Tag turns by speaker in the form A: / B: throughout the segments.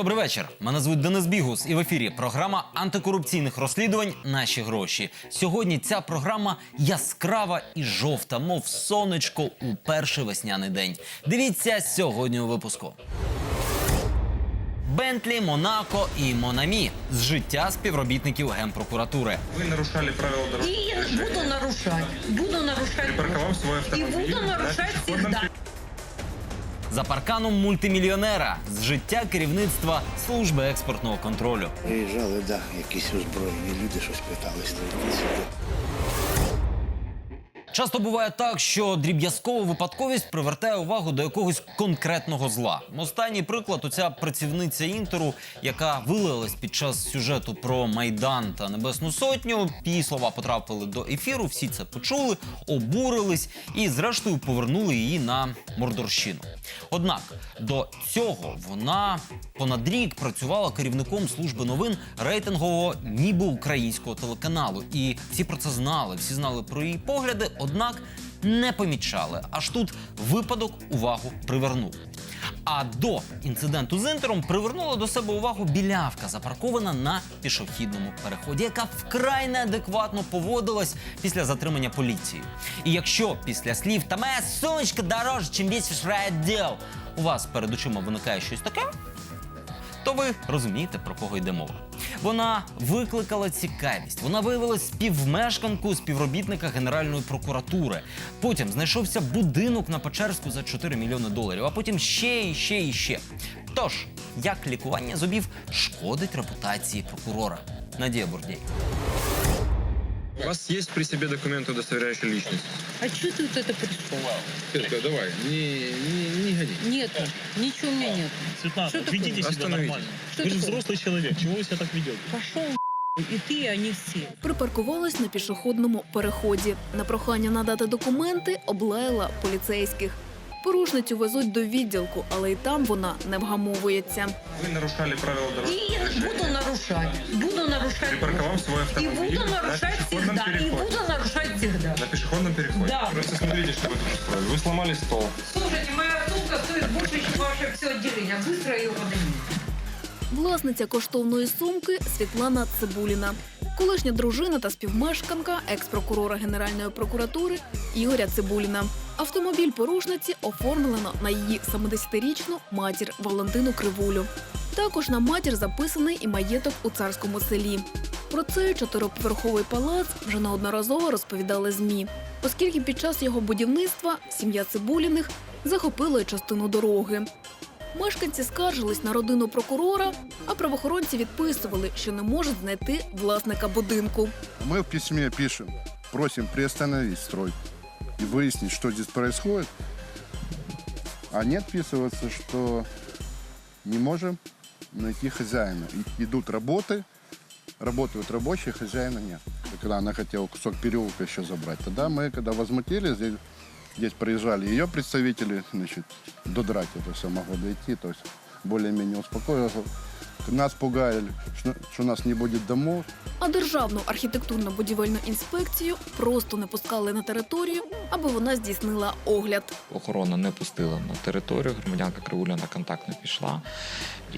A: Добрий вечір. Мене звуть Денис Бігус, і в ефірі програма антикорупційних розслідувань Наші гроші. Сьогодні ця програма яскрава і жовта, мов сонечко у перший весняний день. Дивіться сьогодні у випуску. Бентлі, Монако і Монамі з життя співробітників генпрокуратури.
B: Вы нарушали правила
C: И
B: дорожного
C: я буду нарушать. Буду нарушать.
B: Припарковав свой
C: И
B: автомобиль.
C: буду
B: на
C: нарушать
B: пешеходном
C: всегда.
A: За парканом мультимільйонера з життя керівництва служби експортного контролю.
D: Приїжджали, да, якісь озброєні люди, щось питались.
A: Часто буває так, що дріб'язкова випадковість привертає увагу до якогось конкретного зла. Останній приклад оця працівниця інтеру, яка вилилась під час сюжету про майдан та небесну сотню. Її слова потрапили до ефіру. Всі це почули, обурились і, зрештою, повернули її на Мордорщину. Однак до цього вона понад рік працювала керівником служби новин рейтингового ніби українського телеканалу. І всі про це знали, всі знали про її погляди, однак не помічали. Аж тут випадок увагу привернув. А до інциденту з інтером привернула до себе увагу білявка, запаркована на пішохідному переході, яка вкрай неадекватно поводилась після затримання поліції. І якщо після слів та моя сонечка дороже, чим весь райділ, у вас перед очима виникає щось таке, то ви розумієте, про кого йде мова. Вона викликала цікавість. Вона виявилась співмешканку співробітника Генеральної прокуратури. Потім знайшовся будинок на Печерську за 4 мільйони доларів, а потім ще і ще і ще. Тож, як лікування зубів шкодить репутації прокурора? Надія Бурдій.
B: У вас есть при себе документы, удостоверяющие личность?
C: А что ты вот это пришел?
B: Петка, давай, не, не, не гони.
C: Нет, ничего у меня нет.
E: Светлана,
C: Что такое?
E: ведите себя
B: Остановитесь.
E: нормально.
C: Что
E: Вы же
C: такое?
E: взрослый человек, чего вы себя так ведете?
C: Пошел и ты, и они все.
F: Припаркувалась на пішохідному переході. На прохання надати документи облаяла поліцейських. Порушницю везуть до відділку, але й там вона не вгамовується.
B: Вы нарушали правила
C: И
B: дорожного
C: я
B: движения.
C: буду нарушать. Буду нарушать.
B: Припарковав свой
C: И
B: автомобиль
C: буду
B: на
C: нарушать
B: пешеходном
C: всегда. И
B: переходе.
C: буду нарушать всегда.
B: На пешеходном переходе.
C: Да.
B: Просто смотрите, что вы тут устроили. Вы сломали стол.
C: Слушайте, моя сумка стоит больше, чем ваше все отделение. Быстро ее поднимите.
F: Власниця коштовної сумки Світлана Цибуліна, колишня дружина та співмешканка екс-прокурора Генеральної прокуратури Ігоря Цибуліна. Автомобіль порушниці оформлено на її 70-річну матір Валентину Кривулю. Також на матір записаний і маєток у царському селі. Про цей чотириповерховий палац вже неодноразово розповідали змі, оскільки під час його будівництва сім'я Цибуліних захопила частину дороги. Мешканці скаржились на родину прокурора, а правоохоронці відписували, що не можуть знайти власника будинку.
G: Мы в письме пишем, просим приостановить стройку и выяснить, что здесь происходит. А не отписываться, что не можем найти хозяина. И идут работы, работают рабочие, хозяина нет. И когда она хотела кусок переулка еще забрать, тогда мы, когда возмутились, здесь, приезжали ее представители, значит, до драки это все могло дойти, то есть более-менее успокоилось. Нас пугали, что, что у нас не будет домов,
F: А державну архітектурно-будівельну інспекцію просто не пускали на територію, аби вона здійснила огляд.
H: Охорона не пустила на територію. Громадянка Кривуля на контакт не пішла.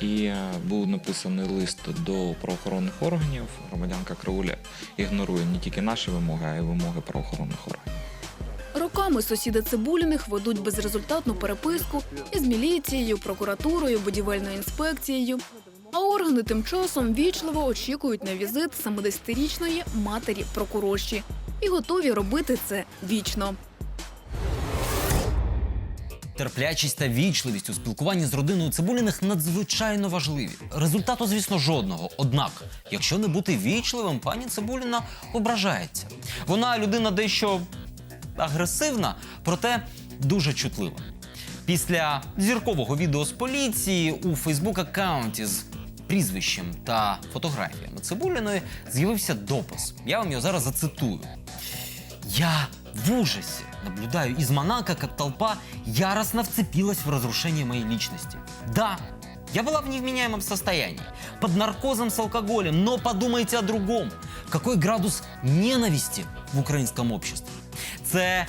H: І е, був написаний лист до правоохоронних органів. Громадянка Кривуля ігнорує не тільки наші вимоги, а й вимоги правоохоронних органів.
F: Роками сусіди Цибуліних ведуть безрезультатну переписку із міліцією, прокуратурою, будівельною інспекцією. А органи тим часом вічливо очікують на візит 70-річної матері прокурорші і готові робити це вічно.
A: Терплячість та вічливість у спілкуванні з родиною Цибуліних надзвичайно важливі. Результату, звісно, жодного. Однак, якщо не бути вічливим, пані Цибуліна ображається. Вона людина дещо агресивна, проте дуже чутлива. Після зіркового відео з поліції у Фейсбук-аккаунті з прізвищем та фотографіями Цибуліної з'явився допис. Я вам його зараз зацитую. Я в ужасе наблюдаю из Монако, как толпа яростно вцепилась в разрушение моей личности. Да, я была в невменяемом состоянии, под наркозом с алкоголем, но подумайте о другом. Какой градус ненависти в українському обществі? Це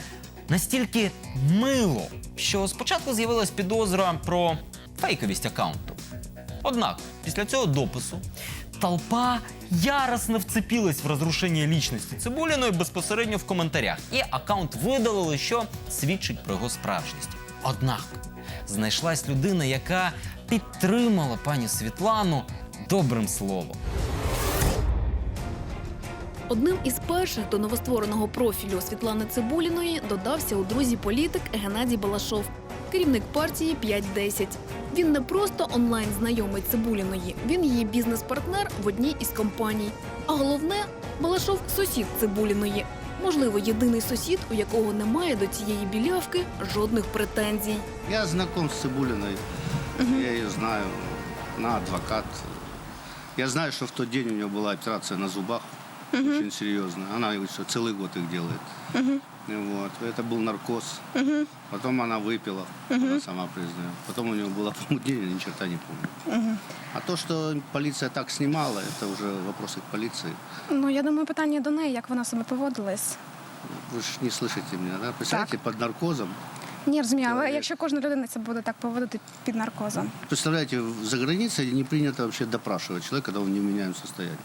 A: настільки мило, що спочатку з'явилась підозра про фейковість аккаунту. Однак, після цього допису толпа яростно вцепилась в розрушення лічності Цибуліної безпосередньо в коментарях, і аккаунт видалили, що свідчить про його справжність. Однак знайшлась людина, яка підтримала пані Світлану добрим словом.
F: Одним із перших до новоствореного профілю Світлани Цибуліної додався у друзі політик Геннадій Балашов, керівник партії 5-10. Він не просто онлайн знайомий Цибуліної, він її бізнес-партнер в одній із компаній. А головне, Балашов сусід Цибуліної. Можливо, єдиний сусід, у якого немає до цієї білявки жодних претензій.
D: Я знаком с Цибулиной. Я ее знаю. Она адвокат. Я знаю, что в тот день у нее была операция на зубах Очень серьезная. Она еще целый год их делает. И Вот. Это был наркоз. Потом она выпила, она сама признает. Потом у нее было помутнение, ни черта не помню. А то, что полиция так снимала, это уже вопросы к полиции.
E: Ну, я думаю, питання до неї, як вона себе поводилась.
D: Вы же не слышите меня, да? Представляете, под наркозом.
E: Ні, розумію, але
D: Чоловік.
E: якщо кожна людина це буде так поводити під наркозом.
D: Представляете, за границей не принято вообще допрашивать человека, когда он в невменяемом состоянии.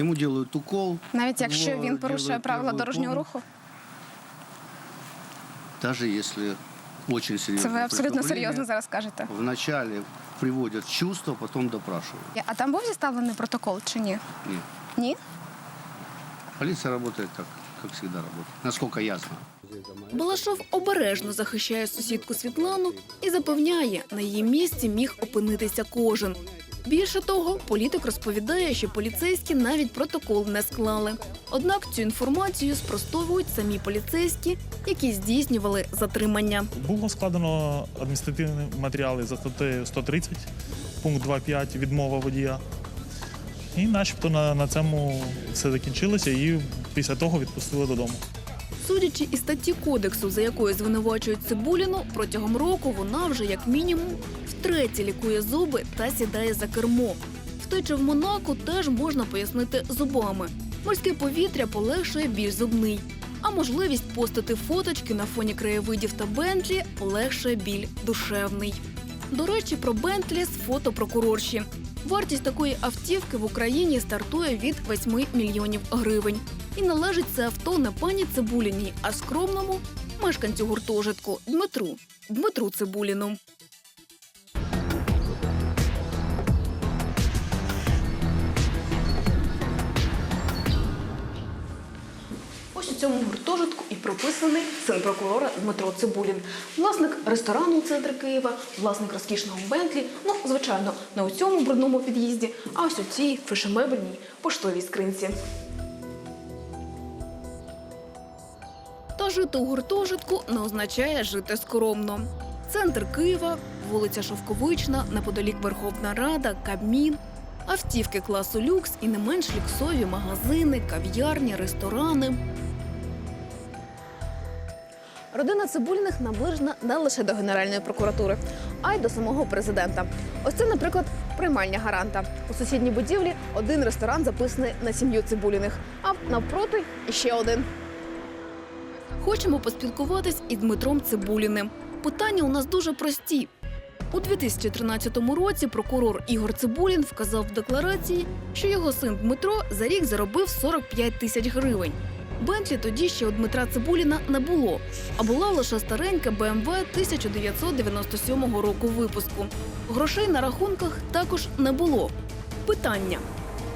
D: Ему делают укол.
E: Навіть якщо він порушує правила дорожнього руху,
D: Даже если очень серьезно.
E: це ви абсолютно серйозно зараз кажете.
D: Вначале приводят в чувство, потом допрашивают.
E: А там був зіставлений протокол чи ні?
D: Нет.
E: Ні?
D: Полиция работает как, как всегда работает. Насколько я знаю.
F: Балашов обережно захищає сусідку Світлану і запевняє, на її місці міг опинитися кожен. Більше того, політик розповідає, що поліцейські навіть протокол не склали. Однак цю інформацію спростовують самі поліцейські, які здійснювали затримання.
I: Було складено адміністративні матеріали за статтею 130, пункт 2.5 відмова водія. І начебто на, на цьому все закінчилося і після того відпустили додому.
F: Судячи із статті кодексу, за якою звинувачують Цибуліну, протягом року вона вже як мінімум втретє лікує зуби та сідає за кермо. Втеча в Монако теж можна пояснити зубами. Морське повітря полегшує біль зубний. А можливість постити фоточки на фоні краєвидів та Бентлі полегшує біль душевний. До речі, про Бентлі з фото прокурорші. Вартість такої автівки в Україні стартує від 8 мільйонів гривень. І належить це авто не пані Цибуліній, а скромному мешканцю гуртожитку Дмитру Дмитру Цибуліну. Цьому гуртожитку і прописаний син прокурора Дмитро Цибулін, власник ресторану у центрі Києва, власник розкішного Бентлі. Ну, звичайно, не у цьому брудному під'їзді, а ось у цій фешемебельній поштовій скринці. Та жити у гуртожитку не означає жити скромно. Центр Києва, вулиця Шовковична, неподалік Верховна Рада, Кабмін, автівки класу люкс і не менш люксові магазини, кав'ярні, ресторани. Родина Цибульних наближена не лише до Генеральної прокуратури, а й до самого президента. Ось це, наприклад, приймальня гаранта. У сусідній будівлі один ресторан записаний на сім'ю Цибуліних, а навпроти іще один. Хочемо поспілкуватись із Дмитром Цибуліним. Питання у нас дуже прості. У 2013 році прокурор Ігор Цибулін вказав в декларації, що його син Дмитро за рік заробив 45 тисяч гривень. Бентлі тоді ще у Дмитра Цибуліна не було, а була лише старенька БМВ 1997 року випуску. Грошей на рахунках також не було. Питання: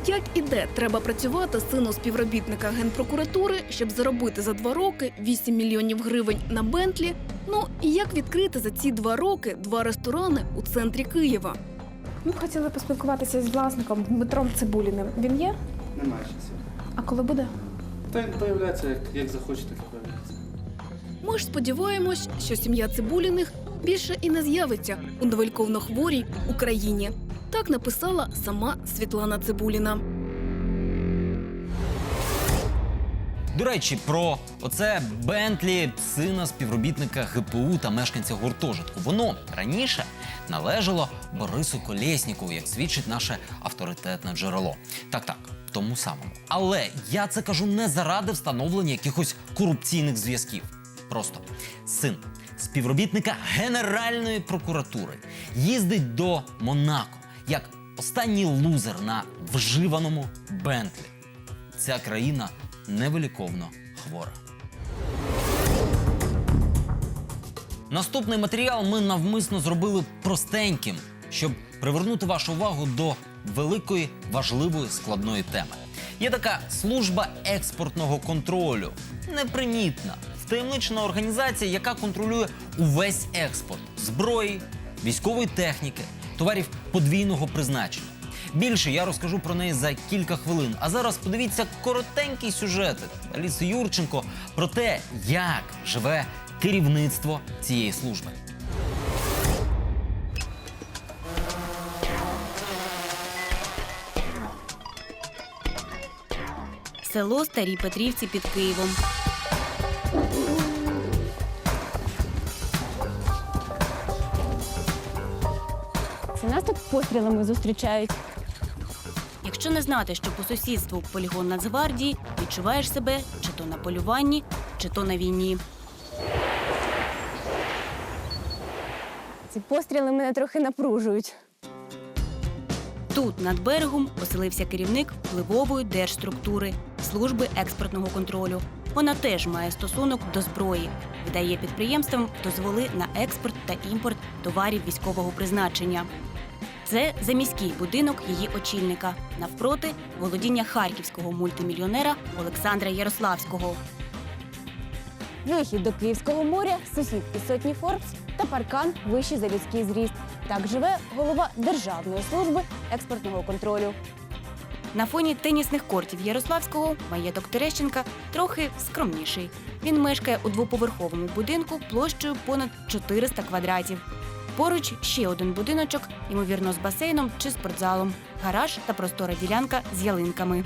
F: як і де треба працювати сину співробітника генпрокуратури, щоб заробити за два роки 8 мільйонів гривень на Бентлі? Ну і як відкрити за ці два роки два ресторани у центрі Києва?
E: Ми б хотіли поспілкуватися з власником Дмитром Цибуліним. Він є?
J: Немає часу.
E: А коли буде?
J: Та він появляється, як, як захоче, так і появляється.
F: Ми ж сподіваємось, що сім'я Цибуліних більше і не з'явиться у невеликовно хворій Україні. Так написала сама Світлана Цибуліна.
A: До речі, про оце Бентлі, сина співробітника ГПУ та мешканця гуртожитку. Воно раніше належало Борису Колєснікову, як свідчить наше авторитетне джерело. Так, так, тому самому. Але я це кажу не заради встановлення якихось корупційних зв'язків. Просто син співробітника Генеральної прокуратури їздить до Монако як останній лузер на вживаному Бентлі. Ця країна невиліковно хвора. Наступний матеріал ми навмисно зробили простеньким, щоб привернути вашу увагу до великої важливої складної теми. Є така служба експортного контролю, непримітна, втаємничена організація, яка контролює увесь експорт зброї, військової техніки, товарів подвійного призначення. Більше я розкажу про неї за кілька хвилин. А зараз подивіться коротенький сюжет Аліси Юрченко про те, як живе керівництво цієї служби.
K: Село Старі Петрівці під Києвом.
E: Це нас тут пострілами зустрічають.
K: Якщо не знати, що по сусідству полігон Нацгвардії, відчуваєш себе чи то на полюванні, чи то на війні.
E: Ці постріли мене трохи напружують.
K: Тут над берегом поселився керівник впливової держструктури служби експортного контролю. Вона теж має стосунок до зброї, видає підприємствам дозволи на експорт та імпорт товарів військового призначення. Це заміський будинок її очільника навпроти володіння харківського мультимільйонера Олександра Ярославського.
E: Вихід до Київського моря, сусід із сотні Форбс та паркан вищий за людський зріст. Так живе голова Державної служби експортного контролю.
K: На фоні тенісних кортів Ярославського маєток Терещенка трохи скромніший. Він мешкає у двоповерховому будинку площею понад 400 квадратів. Поруч ще один будиночок, ймовірно, з басейном чи спортзалом, гараж та простора ділянка з ялинками.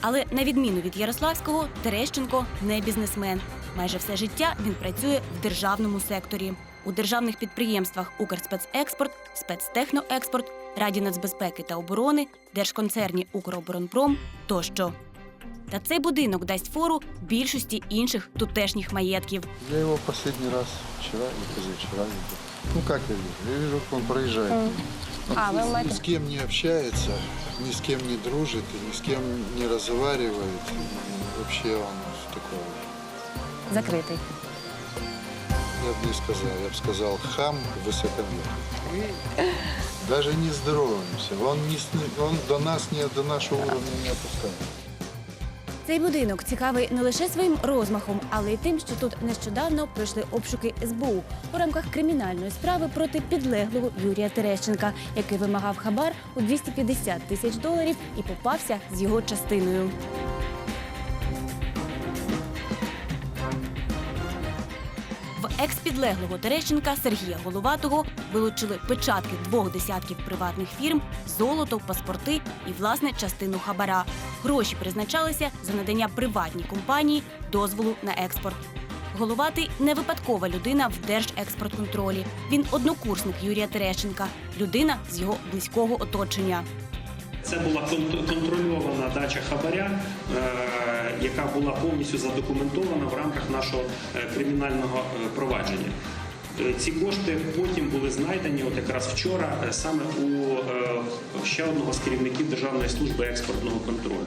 K: Але на відміну від Ярославського, Терещенко не бізнесмен. Майже все життя він працює в державному секторі у державних підприємствах Укрспецекспорт, Спецтехноекспорт, Раді нацбезпеки та оборони, Держконцерні Укроборонпром тощо. Та цей будинок дасть фору більшості інших тутешніх маєтків.
G: Я его последний раз вчера или позавчера видел. Ну как я вижу? Я вижу, как он проезжает.
E: А, ви маєте
G: с кем не общается, ни с кем не дружит, и ни с кем не. И вообще он такой,
E: закритий
G: я бы не сказал, я бы сказал хам высокомерный. И даже не здороваемся. Он, не, с- он до нас, не до нашего уровня не опускается.
E: Цей будинок цікавий не лише своїм розмахом, але й тим, що тут нещодавно пройшли обшуки СБУ у рамках кримінальної справи проти підлеглого Юрія Терещенка, який вимагав хабар у 250 тисяч доларів і попався з його частиною.
K: Екс-підлеглого Терещенка Сергія Головатого вилучили печатки двох десятків приватних фірм, золото, паспорти і власне частину хабара. Гроші призначалися за надання приватній компанії дозволу на експорт. Головатий не випадкова людина в Держекспортконтролі. Він однокурсник Юрія Терещенка, людина з його близького оточення.
L: Це була кон- контрольована дача хабаря, е, яка була повністю задокументована в рамках нашого е, кримінального е, провадження. Ці кошти потім були знайдені, от якраз вчора, саме у ще одного з керівників Державної служби експортного контролю.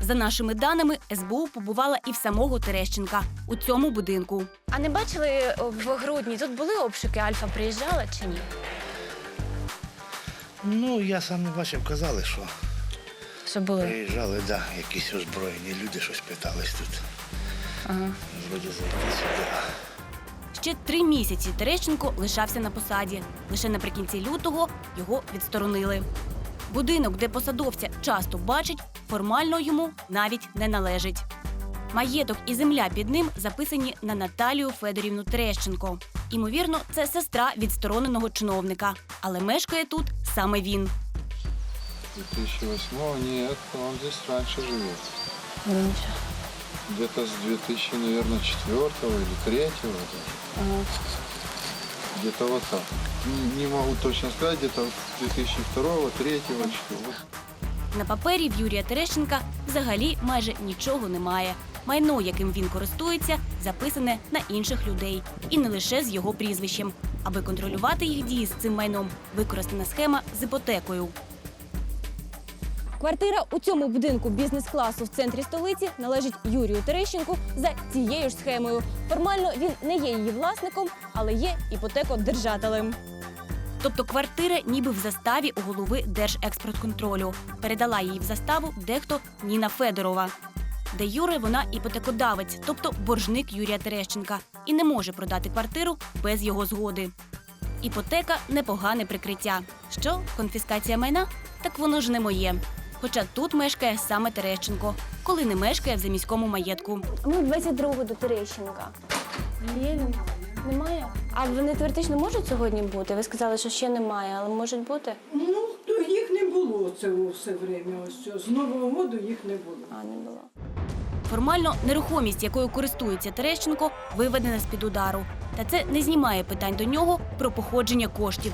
K: За нашими даними, СБУ побувала і в самого Терещенка у цьому будинку.
E: А не бачили в грудні? Тут були обшуки, Альфа приїжджала чи ні?
M: Ну, я сам не бачив, казали, що
E: Що були?
M: приїжджали, да, якісь озброєні люди щось питались тут.
E: Ага.
M: Вроді зайти сюди.
K: Ще три місяці Терещенко лишався на посаді. Лише наприкінці лютого його відсторонили. Будинок, де посадовця часто бачать, формально йому навіть не належить. Маєток і земля під ним записані на Наталію Федорівну Терещенко. Імовірно, це сестра відстороненого чиновника, але мешкає тут саме він.
N: 2008 нет, он здесь раньше живет. Где-то с 2000, наверное, четвертого или третьего. даже. Где-то вот так. Не, не могу точно сказать, где-то 2002, 2003, 2004.
K: На папері в Юрія Терещенка взагалі майже нічого немає. Майно, яким він користується, записане на інших людей, і не лише з його прізвищем. Аби контролювати їх дії з цим майном, використана схема з іпотекою.
E: Квартира у цьому будинку бізнес-класу в центрі столиці належить Юрію Терещенку за цією ж схемою. Формально він не є її власником, але є іпотекодержателем.
K: Тобто квартира ніби в заставі у голови Держекспортконтролю. Передала її в заставу дехто Ніна Федорова. Де Юри вона іпотекодавець, тобто боржник Юрія Терещенка, і не може продати квартиру без його згоди. Іпотека непогане прикриття. Що конфіскація майна? Так воно ж не моє. Хоча тут мешкає саме Терещенко, коли не мешкає в заміському маєтку.
E: Ми 22-го до Терещенка. Є він? Немає? А вони теоретично можуть сьогодні бути? Ви сказали, що ще немає, але можуть бути?
O: Ну, то їх не було це все время. Ось цього. з Нового року їх не було.
E: А, не було.
K: Формально нерухомість, якою користується Терещенко, виведена з-під удару. Та це не знімає питань до нього про походження коштів.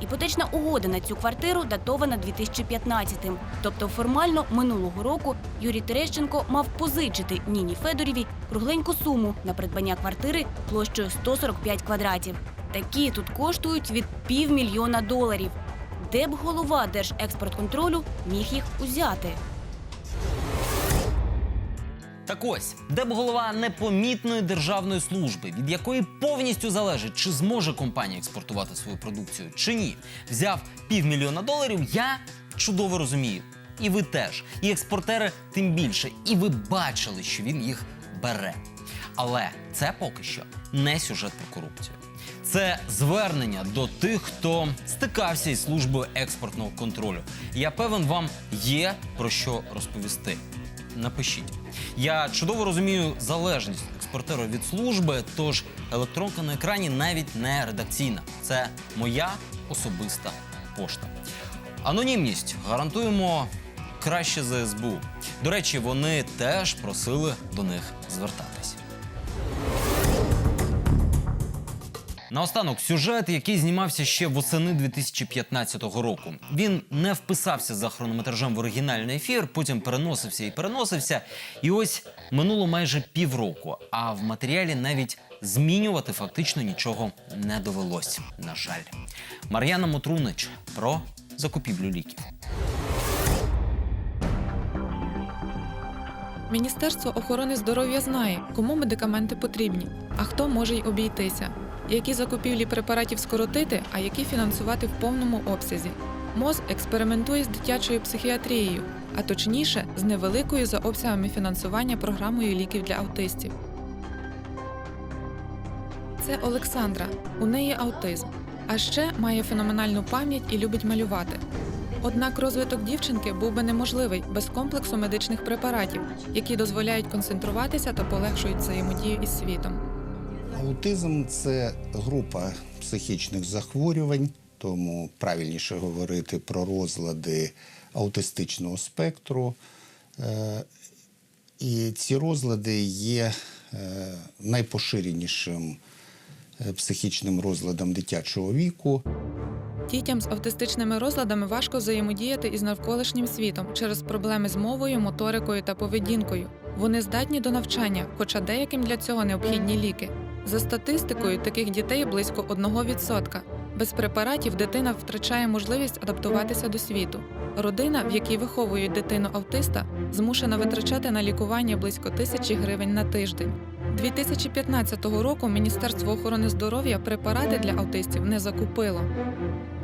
K: Іпотечна угода на цю квартиру датована 2015-м. Тобто формально минулого року Юрій Терещенко мав позичити Ніні Федоріві кругленьку суму на придбання квартири площею 145 квадратів. Такі тут коштують від півмільйона доларів. Де б голова Держекспортконтролю міг їх узяти?
A: Так ось, де б голова непомітної державної служби, від якої повністю залежить, чи зможе компанія експортувати свою продукцію, чи ні, взяв півмільйона доларів, я чудово розумію. І ви теж, і експортери тим більше, і ви бачили, що він їх бере. Але це поки що не сюжет про корупцію. Це звернення до тих, хто стикався із службою експортного контролю. Я певен, вам є про що розповісти. Напишіть. Я чудово розумію залежність експортера від служби, тож електронка на екрані навіть не редакційна. Це моя особиста пошта. Анонімність гарантуємо краще за СБУ. До речі, вони теж просили до них звертатись. Наостанок сюжет, який знімався ще восени 2015 року. Він не вписався за хронометражем в оригінальний ефір, потім переносився і переносився. І ось минуло майже півроку. А в матеріалі навіть змінювати фактично нічого не довелось. На жаль, Мар'яна Мотрунич про закупівлю ліків.
P: Міністерство охорони здоров'я знає, кому медикаменти потрібні, а хто може й обійтися, які закупівлі препаратів скоротити, а які фінансувати в повному обсязі. МОЗ експериментує з дитячою психіатрією, а точніше, з невеликою за обсягами фінансування програмою ліків для автистів. Це Олександра. У неї аутизм. А ще має феноменальну пам'ять і любить малювати. Однак розвиток дівчинки був би неможливий без комплексу медичних препаратів, які дозволяють концентруватися та полегшують взаємодію із світом.
Q: Аутизм це група психічних захворювань, тому правильніше говорити про розлади аутистичного спектру. Е, І ці розлади є е, найпоширенішим е, психічним розладом дитячого віку.
P: Дітям з автистичними розладами важко взаємодіяти із навколишнім світом через проблеми з мовою, моторикою та поведінкою. Вони здатні до навчання, хоча деяким для цього необхідні ліки. За статистикою, таких дітей близько 1%. Без препаратів дитина втрачає можливість адаптуватися до світу. Родина, в якій виховують дитину автиста, змушена витрачати на лікування близько тисячі гривень на тиждень. 2015 року Міністерство охорони здоров'я препарати для автистів не закупило.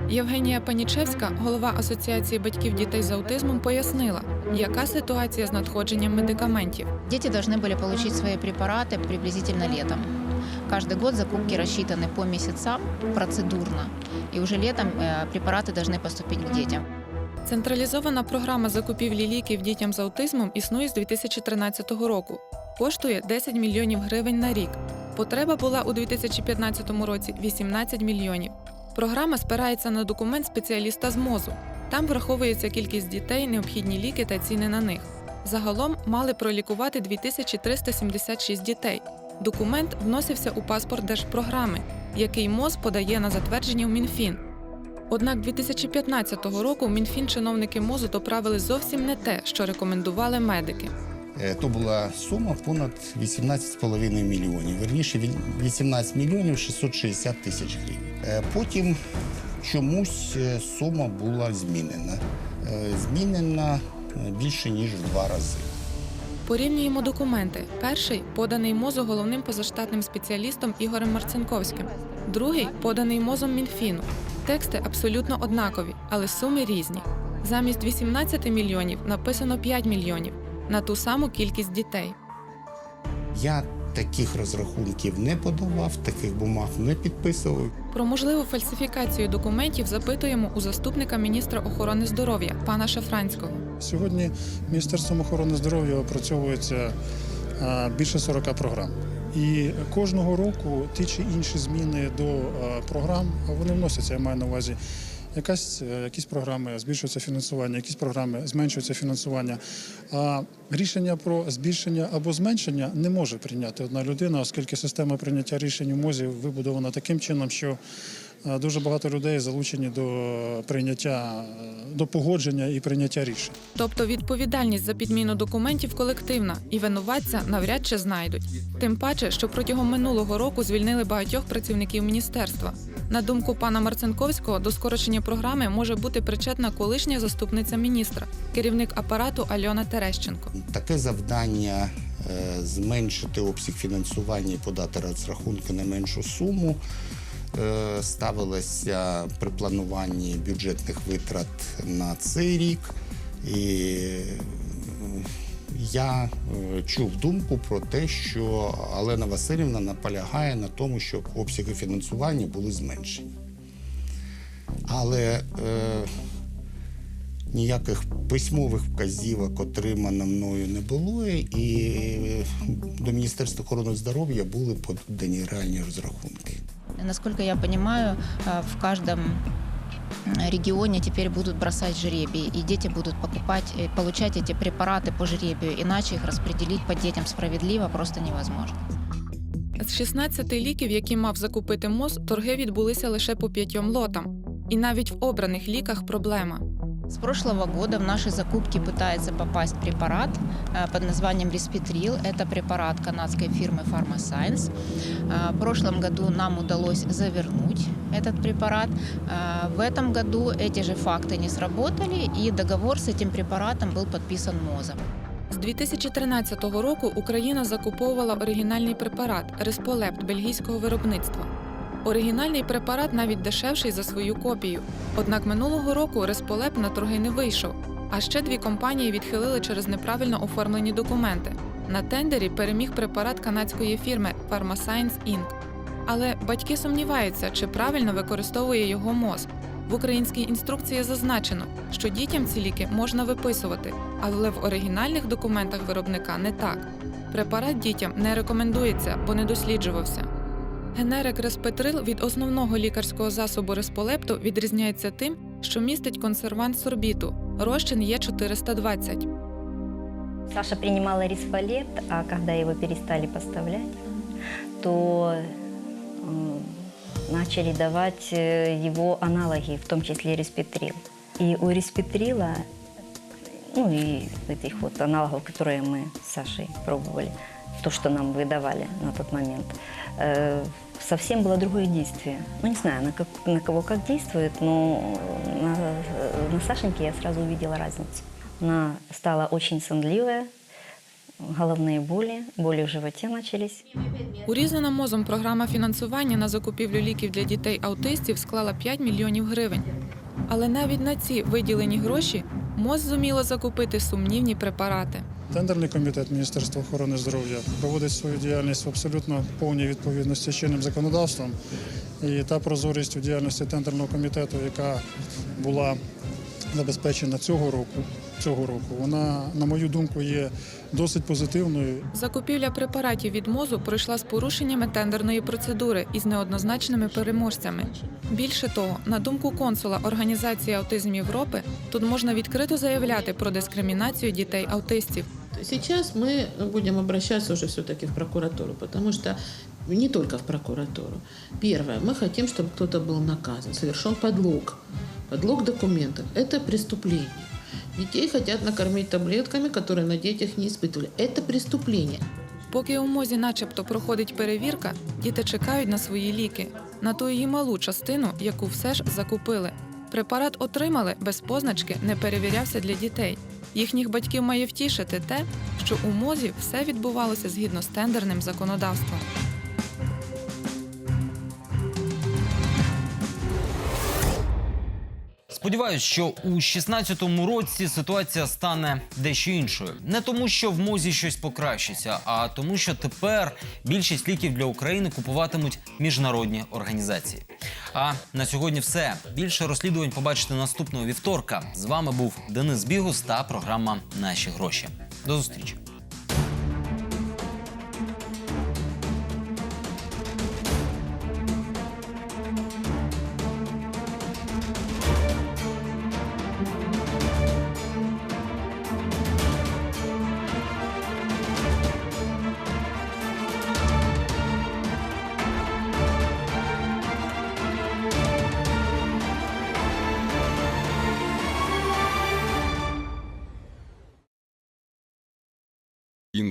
P: Євгенія Панічевська, голова Асоціації батьків дітей з аутизмом, пояснила, яка ситуація з надходженням медикаментів.
R: Дети должны были получить свои препараты приблизительно летом. Каждый год закупки рассчитаны по месяцам процедурно, и уже летом э, препараты должны поступить к детям.
P: Централізована програма закупівлі ліків дітям з аутизмом існує з 2013 року. Коштує 10 мільйонів гривень на рік. Потреба була у 2015 році 18 мільйонів. Програма спирається на документ спеціаліста з МОЗу. Там враховується кількість дітей, необхідні ліки та ціни на них. Загалом мали пролікувати 2376 дітей. Документ вносився у паспорт держпрограми, який МОЗ подає на затвердження в Мінфін. Однак 2015 року в Мінфін чиновники МОЗу доправили зовсім не те, що рекомендували медики.
Q: Е, То була сума понад 18,5 мільйонів. Верніше, він- 18 мільйонів 660 тисяч гривень. Е, Потім чомусь е, сума була змінена. Змінена більше ніж в два рази.
P: Порівнюємо документи. Перший поданий МОЗу головним позаштатним спеціалістом Ігорем Марцинковським. Другий поданий МОЗом Мінфіну. Тексти абсолютно однакові, але суми різні. Замість 18 мільйонів написано 5 мільйонів на ту саму кількість дітей.
Q: Я таких розрахунків не подавав, таких бумаг не підписував.
P: Про можливу фальсифікацію документів запитуємо у заступника міністра охорони здоров'я пана Шафранського.
S: Сьогодні Міністерством охорони здоров'я опрацьовується більше 40 програм. І кожного року ті чи інші зміни до програм вони вносяться. Я маю на увазі. Якась, е, якісь програми збільшується фінансування, якісь програми зменшується фінансування. А рішення про збільшення або зменшення не може прийняти одна людина, оскільки система прийняття рішень у МОЗі вибудована таким чином, що е, дуже багато людей залучені до прийняття, е, до погодження і прийняття рішень.
P: Тобто відповідальність за підміну документів колективна і винуватця навряд чи знайдуть. Тим паче, що протягом минулого року звільнили багатьох працівників міністерства. На думку пана Марцинковського, до скорочення програми може бути причетна колишня заступниця міністра, керівник апарату Альона Терещенко.
Q: Таке завдання е, зменшити обсяг фінансування і подати розрахунки на меншу суму е, ставилося при плануванні бюджетних витрат на цей рік. І я е, чув думку про те, що Олена Васильівна наполягає на тому, щоб обсяги фінансування були зменшені. Але е, ніяких письмових вказівок отримано мною не було, і до Міністерства охорони здоров'я були подані реальні розрахунки.
R: Насколько я понимаю, э, в каждом э, регионе теперь будут бросать жребий, и дети будут покупать, э, получать эти препараты по жребию, иначе их распределить по детям справедливо просто невозможно.
P: З 16 ліків, які мав закупити МОЗ, торги відбулися лише по п'ятьом лотам. І навіть в обраних ліках проблема.
R: С прошлого года в наши закупки пытается попасть препарат э, под названием Респетрил. Это препарат канадской фирмы PharmaScience. Э, В прошлом году нам удалось завернуть этот препарат. Э, В этом году эти же факты не сработали, и договор с этим препаратом был подписан МОЗом.
P: З 2013 року Україна закуповувала оригінальний препарат Респолепт бельгійського виробництва. Оригінальний препарат навіть дешевший за свою копію. Однак минулого року Респолеп на торги не вийшов. А ще дві компанії відхилили через неправильно оформлені документи. На тендері переміг препарат канадської фірми PharmaScience Inc. Але батьки сумніваються, чи правильно використовує його МОЗ. В українській інструкції зазначено, що дітям ці ліки можна виписувати, але в оригінальних документах виробника не так. Препарат дітям не рекомендується, бо не досліджувався. Генерик Респетрил від основного лікарського засобу Респолепту відрізняється тим, що містить консервант сорбіту. Розчин є 420.
T: Саша принимала рисфолепт, а когда его перестали поставлять, то м, начали давать э, его аналоги, в том числе респетрил. И у респетрила, ну и этих вот аналогов, которые мы с Сашей пробовали, то, что нам выдавали на тот момент, э, совсем было другое действие. Ну, не знаю, на, как- на кого как действует, но на, на Сашеньке я сразу увидела разницу. Она стала очень сонливая, головные боли, боли в животе начались.
P: Урізана мозом програма фінансування на закупівлю ліків для дітей-аутистів склала 5 мільйонів гривень. Але навіть на ці виділені гроші МОЗ зуміло закупити сумнівні препарати.
S: Тендерний комітет Міністерства охорони здоров'я проводить свою діяльність в абсолютно повній відповідності з чинним законодавством. І та прозорість у діяльності тендерного комітету, яка була забезпечена цього року, цього року, вона, на мою думку, є досить позитивною.
P: Закупівля препаратів від мозу пройшла з порушеннями тендерної процедури і з неоднозначними переможцями. Більше того, на думку консула Організації Аутизм Європи, тут можна відкрито заявляти про дискримінацію дітей-аутистів.
U: Сейчас мы будем обращаться уже все-таки в прокуратуру, потому что не только в прокуратуру. Первое, мы хотим, чтобы кто-то был наказан, совершен подлог. Подлог документов – это преступление. Детей хотят накормить таблетками, которые на детях не испытывали. Это преступление.
P: Поки у мозі начебто проходить перевірка, діти чекають на свої ліки, на ту її малу частину, яку все ж закупили. Препарат отримали без позначки, не перевірявся для дітей. Їхніх батьків має втішити те, що у мозі все відбувалося згідно з тендерним законодавством.
A: Сподіваюсь, що у 16-му році ситуація стане дещо іншою. Не тому, що в мозі щось покращиться, а тому, що тепер більшість ліків для України купуватимуть міжнародні організації. А на сьогодні все. Більше розслідувань побачите наступного вівторка. З вами був Денис Бігус та програма Наші гроші. До зустрічі.